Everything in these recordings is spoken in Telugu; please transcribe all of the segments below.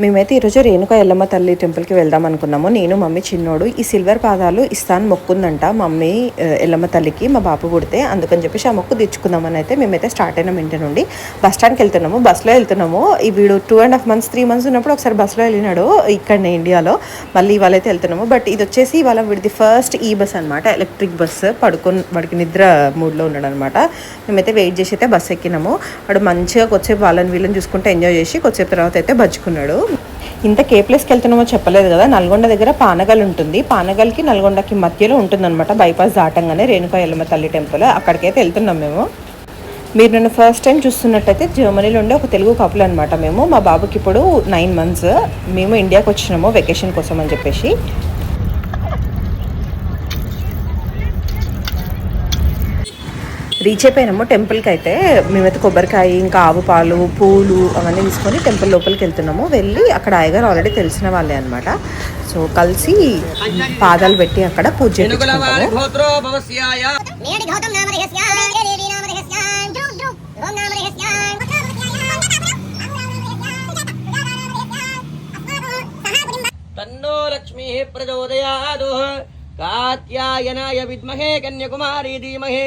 మేమైతే ఈరోజు రేణుక ఎల్లమ్మ తల్లి టెంపుల్కి వెళ్దాం అనుకున్నాము. నేను మమ్మీ చిన్నోడు. ఈ సిల్వర్ పాదాలు ఇస్తాను మొక్కుందంట మమ్మీ ఎల్లమ్మ తల్లికి. మా బాబు పుడితే అందుకని చెప్పేసి ఆ మొక్కు తెచ్చుకుందామని అయితే మేమైతే స్టార్ట్ అయినాం ఇంటి నుండి. బస్ స్టాండ్కి వెళ్తున్నాము బస్సులో వెళ్తున్నాము. ఈ వీడు two and half months three months ఉన్నప్పుడు ఒకసారి బస్సులో వెళ్ళినాడు ఇక్కడనే ఇండియాలో. మళ్ళీ ఇవాళ అయితే వెళ్తున్నాము. బట్ ఇది వచ్చేసి ఇవాళ వీడిది ఫస్ట్ ఈ బస్ అనమాట ఎలక్ట్రిక్ బస్ పడుకొని వాడికి నిద్ర మూడ్లో ఉన్నాడు అనమాట మేమైతే వెయిట్ చేసి అయితే బస్ ఎక్కినాము. వాడు మంచిగా కొద్దిసేపు వాళ్ళని వీళ్ళని చూసుకుంటే ఎంజాయ్ చేసి కొద్దిసేపు తర్వాత అయితే బజ్జుకున్నాడు ఇంత కే ప్లేస్కి వెళ్తున్నామో చెప్పలేదు కదా. నల్గొండ దగ్గర పానగల్ ఉంటుంది. పానగల్కి నల్గొండకి మధ్యలో ఉంటుందన్నమాట. బైపాస్ దాటంగానే రేణుకా ఎల్లమ్మ తల్లి టెంపుల్. అక్కడికైతే వెళ్తున్నాం మేము. మీరు నన్ను ఫస్ట్ టైం చూస్తున్నట్టయితే జర్మనీలో ఉండే ఒక తెలుగు కపుల్ అనమాట మేము. మా బాబుకి ఇప్పుడు నైన్ మంత్స్. మేము ఇండియాకి వచ్చినాము వెకేషన్ కోసం అని చెప్పేసి. రీచ్ అయిపోయినాము. టెంపుల్కి అయితే మేమైతే కొబ్బరికాయ ఇంకా ఆవు పాలు పూలు అవన్నీ తీసుకొని టెంపుల్ లోపలికి వెళ్తున్నాము. వెళ్ళి అక్కడ అయ్యగారు ఆల్రెడీ తెలిసిన వాళ్ళే అనమాట సో కలిసి పాదాలు పెట్టి అక్కడ పూజ చేయించుకుంటాము తన్నో లక్ష్మీ ప్రచోదయాదు కాత్యాయనాయ విద్మహే కన్యకుమారి ధీమహే.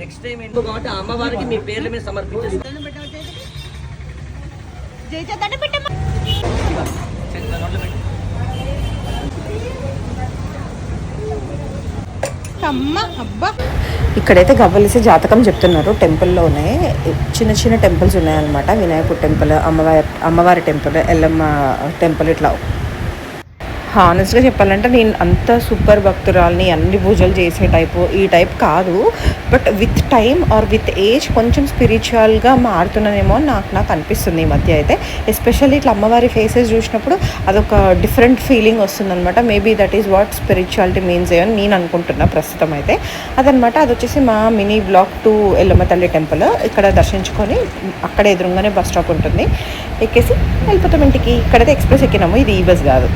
నెక్స్ట్ టైం ఏంటో కాబట్టి అమ్మవారికి మీ పేర్ల మీద సమర్పించేస్తాను ఇక్కడైతే గవ్వలిసి జాతకం చెప్తున్నారు. టెంపుల్లోనే చిన్న చిన్న టెంపుల్స్ ఉన్నాయన్నమాట. వినాయకుడు టెంపుల్ అమ్మవారి అమ్మవారి టెంపుల్ ఎల్లమ్మ టెంపుల్ ఇట్లా హానెస్ట్గా చెప్పాలంటే నేను అంత సూపర్ భక్తురాల్ని అన్ని పూజలు చేసే టైపు ఈ టైప్ కాదు. But with time or with age కొంచెం స్పిరిచువల్గా మారుతున్నానేమో నాకు నాకు అనిపిస్తుంది ఈ మధ్య అయితే. ఎస్పెషల్లీ ఇట్లా అమ్మవారి ఫేసెస్ చూసినప్పుడు అదొక డిఫరెంట్ ఫీలింగ్ వస్తుందనమాట maybe that is what spirituality means అని నేను అనుకుంటున్నా ప్రస్తుతం అయితే. అదనమాట అది వచ్చేసి మా మినీ బ్లాక్ టు ఎల్లమ్మ తల్లి టెంపుల్ ఇక్కడ దర్శించుకొని అక్కడ ఎదురుగానే బస్ స్టాప్ ఉంటుంది. ఎక్కేసి వెళ్ళిపోతాం ఇంటికి. ఇక్కడైతే ఎక్స్ప్రెస్ ఎక్కినాము ఇది ఈ బస్ కాదు.